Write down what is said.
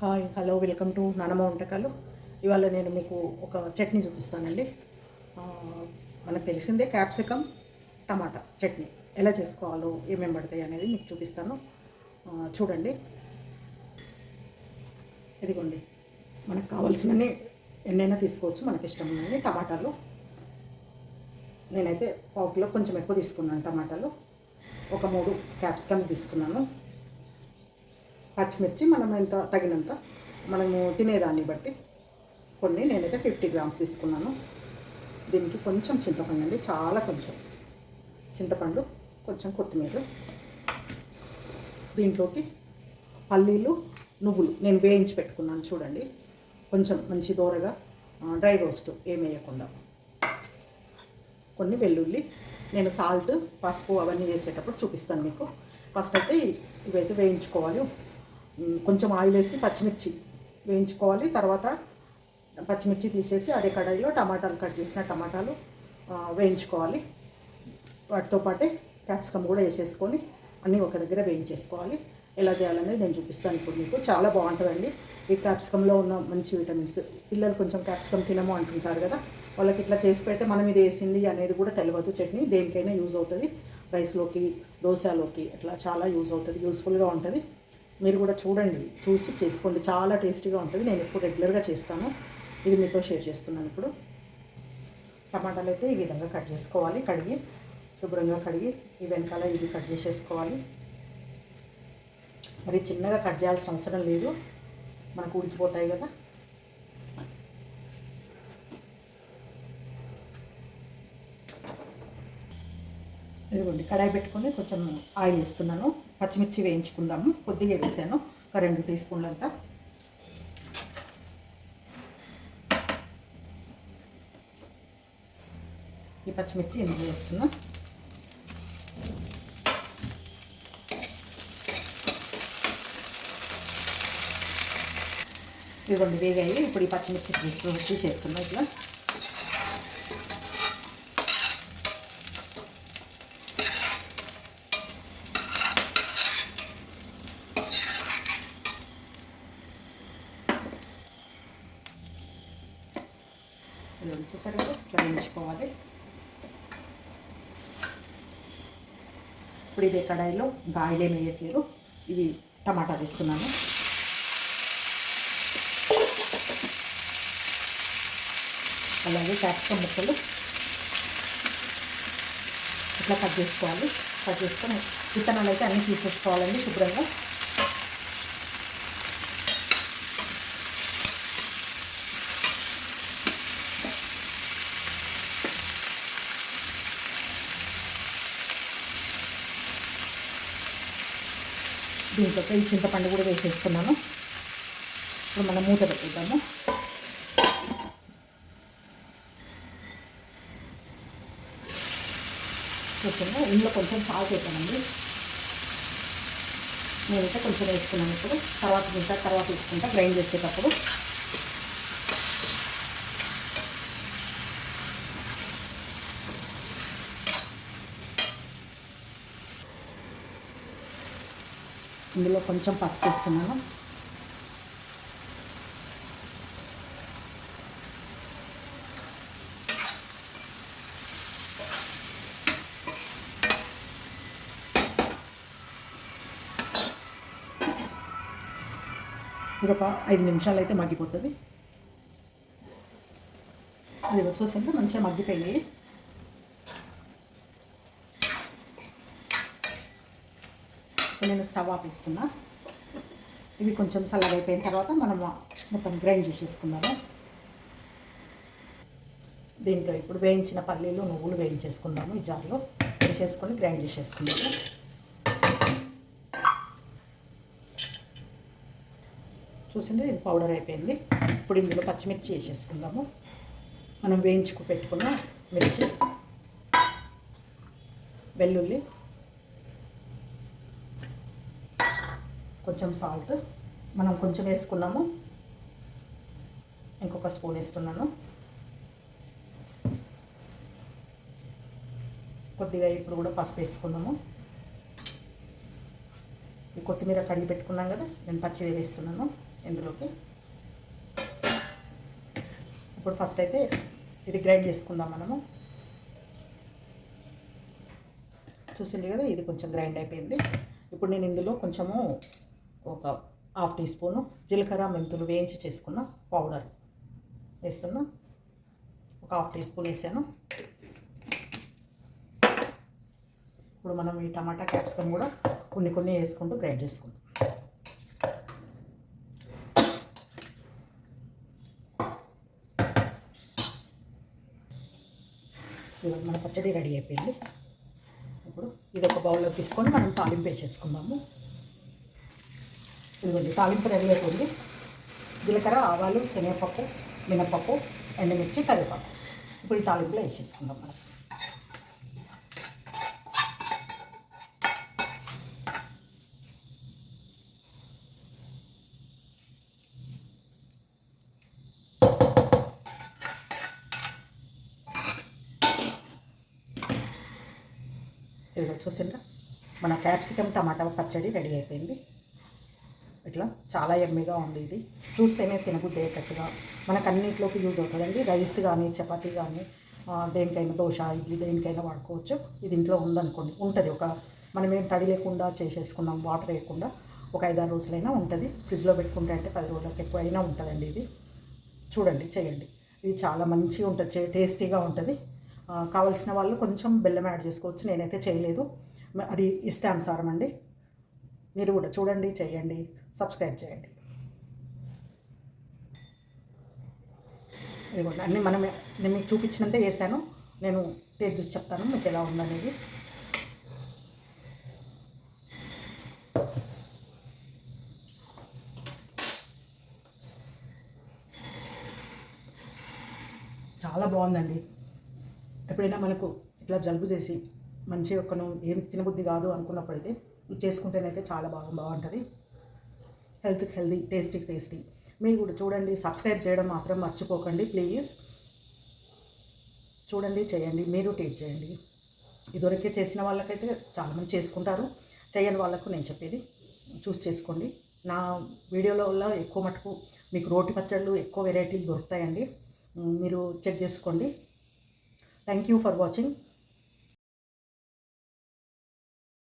Hi hello welcome to నానమ్మ వంటకాలు. ఇవాళ నేను మీకు ఒక చట్నీ చూపిస్తానండి. మనకు తెలిసిందే క్యాప్సికమ్ టమాటా చట్నీ. ఎలా చేసుకోవాలో ఏమేమి పడతాయి అనేది మీకు చూపిస్తాను. చూడండి. ఇదిగోండి. మనకు కావాల్సినవి ఎన్నైనా తీసుకోవచ్చు మనకి ఇష్టం టమాటాలు. నేనైతే పావు కిలో కొంచెం ఎక్కువ తీసుకున్నాను టమాటాలు. ఒక మూడు క్యాప్సికమ్ తీసుకున్నాను. పచ్చిమిర్చి మనం ఎంత తగినంత మనము తినేదాన్ని బట్టి కొన్ని నేనైతే ఫిఫ్టీ గ్రామ్స్ తీసుకున్నాను. దీనికి కొంచెం చింతపండు అండి చాలా కొంచెం. చింతపండు కొంచెం కొత్తిమీర. దీంట్లోకి పల్లీలు నువ్వులు నేను వేయించి పెట్టుకున్నాను చూడండి. కొంచెం మంచి దోరగా డ్రై రోస్ట్ ఏం వేయకుండా. కొన్ని వెల్లుల్లి నేను సాల్ట్ పసుపు అవన్నీ వేసేటప్పుడు చూపిస్తాను మీకు. ఫస్ట్ అయితే ఇవైతే వేయించుకోవాలి. కొంచెం ఆయిల్ వేసి పచ్చిమిర్చి వేయించుకోవాలి. తర్వాత పచ్చిమిర్చి తీసేసి అదే కడాయిలో టమాటాలు కట్ చేసిన టమాటాలు వేయించుకోవాలి. వాటితో పాటే క్యాప్సికమ్ కూడా వేసేసుకొని అన్నీ ఒక దగ్గర వేయించేసుకోవాలి. ఎలా చేయాలనేది నేను చూపిస్తాను ఇప్పుడు మీకు. చాలా బాగుంటుందండి. ఈ క్యాప్సికంలో ఉన్న మంచి విటమిన్స్. పిల్లలు కొంచెం క్యాప్సికమ్ తినము అంటుంటారు కదా వాళ్ళకి ఇట్లా చేసి పెడితే మనం ఇది వేసింది అనేది కూడా తెలియదు చట్నీ దేనికైనా యూజ్ అవుతుంది. రైస్లోకి దోశలోకి అట్లా చాలా యూజ్ అవుతుంది. యూస్ఫుల్గా ఉంటుంది. మీరు కూడా చూడండి చూసి చేసుకోండి. చాలా టేస్టీగా ఉంటుంది. నేను ఇప్పుడు రెగ్యులర్గా చేస్తాను. ఇది మీతో షేర్ చేస్తున్నాను ఇప్పుడు. టమాటాలు అయితే ఈ విధంగా కట్ చేసుకోవాలి. కడిగి శుభ్రంగా కడిగి ఈ వెనకాల ఇది కట్ చేసేసుకోవాలి. మరి చిన్నగా కట్ చేయాల్సిన అవసరం లేదు. మనకు ఉడికిపోతాయి కదా. ఇదిగోండి కడాయి పెట్టుకొని కొంచెం ఆయిల్ వేస్తున్నాను. పచ్చిమిర్చి వేయించుకుందాము. కొద్దిగా వేసాను. ఒక రెండు టీ స్పూన్లంతా. ఈ పచ్చిమిర్చి ఇందులో వేస్తున్నా. ఇదిగోండి వేగాయి. ఇప్పుడు ఈ పచ్చిమిర్చి తీసు తీసేస్తున్నా ఇట్లా. ఇదిగోండి ఇట్లా వేయించుకోవాలి. ఇప్పుడు ఇదే కడాయిలో గాయలేం వేయట్లేదు. ఇవి టమాటాలు వేస్తున్నాను. అలాగే క్యాప్సికమ్ ముక్కలు. ఇట్లా కట్ చేసుకోవాలి. కట్ చేసుకొని విత్తనాలు అయితే అన్నీ తీసేసుకోవాలండి శుభ్రంగా. దీంట్లో ఈ చింతపండు కూడా వేసేసుకున్నాను. ఇప్పుడు మనం మూత పెట్టేద్దాము చూస్తున్నా ఇందులో కొంచెం సాల్ట్ వేసానండి. నేనైతే కొంచెం వేసుకున్నాను ఇప్పుడు. తర్వాత తింటా తర్వాత వేసుకుంటా గ్రైండ్ చేసేటప్పుడు. ఇందులో కొంచెం పసుపు వేస్తున్నాను ఇది ఒక ఐదు నిమిషాలు అయితే మగ్గిపోతుంది. అది వచ్చేసరికి మంచిగా మగ్గిపోయినాయి. నేను స్టవ్ ఆపేస్తున్నా ఇవి కొంచెం చల్లగైపోయిన తర్వాత మనం మొత్తం గ్రైండ్ చేసేసుకుందాము. దీంట్లో ఇప్పుడు వేయించిన పల్లీలు నువ్వులు వేయించేసుకుందాము ఈ జార్లో. వేసేసుకొని గ్రైండ్ చేసేసుకుందాము. చూసింది ఇది పౌడర్ అయిపోయింది. ఇప్పుడు ఇందులో పచ్చిమిర్చి వేసేసుకుందాము. మనం వేయించుకు పెట్టుకున్న మిర్చి వెల్లుల్లి కొంచెం సాల్ట్ మనం కొంచెం వేసుకున్నాము. ఇంకొక స్పూన్ వేస్తున్నాను. కొద్దిగా ఇప్పుడు కూడా పసుపు వేసుకుందాము. ఈ కొత్తిమీర కడిగి పెట్టుకున్నాం కదా నేను పచ్చిది వేస్తున్నాను ఇందులోకి. ఇప్పుడు ఫస్ట్ అయితే ఇది గ్రైండ్ చేసుకుందాం మనము. చూసిండ్రు కదా ఇది కొంచెం గ్రైండ్ అయిపోయింది. ఇప్పుడు నేను ఇందులో కొంచెము ఒక హాఫ్ టీ స్పూను జీలకర్ర మెంతులు వేయించి చేసుకున్న పౌడర్ వేస్తున్నా. ఒక హాఫ్ టీ స్పూన్ వేసాను. ఇప్పుడు మనం ఈ టమాటా క్యాప్సికమ్ కూడా కొన్ని కొన్ని వేసుకుంటూ గ్రైండ్ చేసుకుందాం. మన పచ్చడి రెడీ అయిపోయింది. ఇప్పుడు ఇది ఒక బౌల్లో తీసుకొని మనం తాలింపు వేసేసుకుందాము. ఇదిగోండి తాలింపు రెడీ అయిపోయింది. జీలకర్ర ఆవాలు శనగపప్పు మినపప్పు ఎండుమిర్చి కరివేపాకు. ఇప్పుడు ఈ తాలింపులో వేసేసుకుందాం మనం. ఇదిగో చూసిండ్రా? మన క్యాప్సికమ్ టమాటా పచ్చడి రెడీ అయిపోయింది. ఇట్లా చాలా ఎమ్మిగా ఉంది ఇది. చూస్తేనే తినబుద్దేటట్టుగా మనకు అన్నింటిలోకి యూజ్ అవుతుందండి. రైస్ కానీ చపాతీ కానీ దేనికైనా దోశ ఇడ్లీ దేనికైనా వాడుకోవచ్చు. ఇది ఇంట్లో ఉందనుకోండి ఉంటుంది. ఒక మనం ఏం తడి లేకుండా చేసేసుకున్నాం వాటర్ వేయకుండా ఒక ఐదారు రోజులైనా ఉంటుంది. ఫ్రిడ్జ్లో పెట్టుకుంటే అంటే పది రోజులకు ఎక్కువ అయినా ఉంటుందండి ఇది. చూడండి చేయండి. ఇది చాలా మంచిగా ఉంటుంది టేస్టీగా ఉంటుంది. కావలసిన వాళ్ళు కొంచెం బెల్లం యాడ్ చేసుకోవచ్చు. నేనైతే చేయలేదు. అది ఇష్టానుసారం అండి. మీరు కూడా చూడండి చేయండి సబ్స్క్రైబ్ చేయండి. ఇదిగోండి అన్నీ మనం నేను మీకు చూపించినంతే వేసాను నేను టేస్ట్ చూసి చెప్తాను మీకు ఎలా ఉందనేది. చాలా బాగుందండి. ఎప్పుడైనా మనకు ఇట్లా జలుబు చేసి మంచి ఒక్కను ఏం తినబుద్ధి కాదు అనుకున్నప్పుడైతే ఇది చేసుకుంటేనైతే చాలా బాగా బాగుంటుంది. హెల్త్కి హెల్తీ టేస్టీ టేస్టీ. మీరు కూడా చూడండి సబ్స్క్రైబ్ చేయడం మాత్రం మర్చిపోకండి ప్లీజ్. చూడండి చేయండి మీరు టేస్ట్ చేయండి. ఇదివరకే చేసిన వాళ్ళకైతే చాలామంది చేసుకుంటారు. చేయని వాళ్ళకు నేను చెప్పేది చూస్ చేసుకోండి. నా వీడియోలో ఎక్కువ మటుకు మీకు రోటి పచ్చళ్ళు ఎక్కువ వెరైటీలు దొరుకుతాయండి. మీరు చెక్ చేసుకోండి. Thank you for watching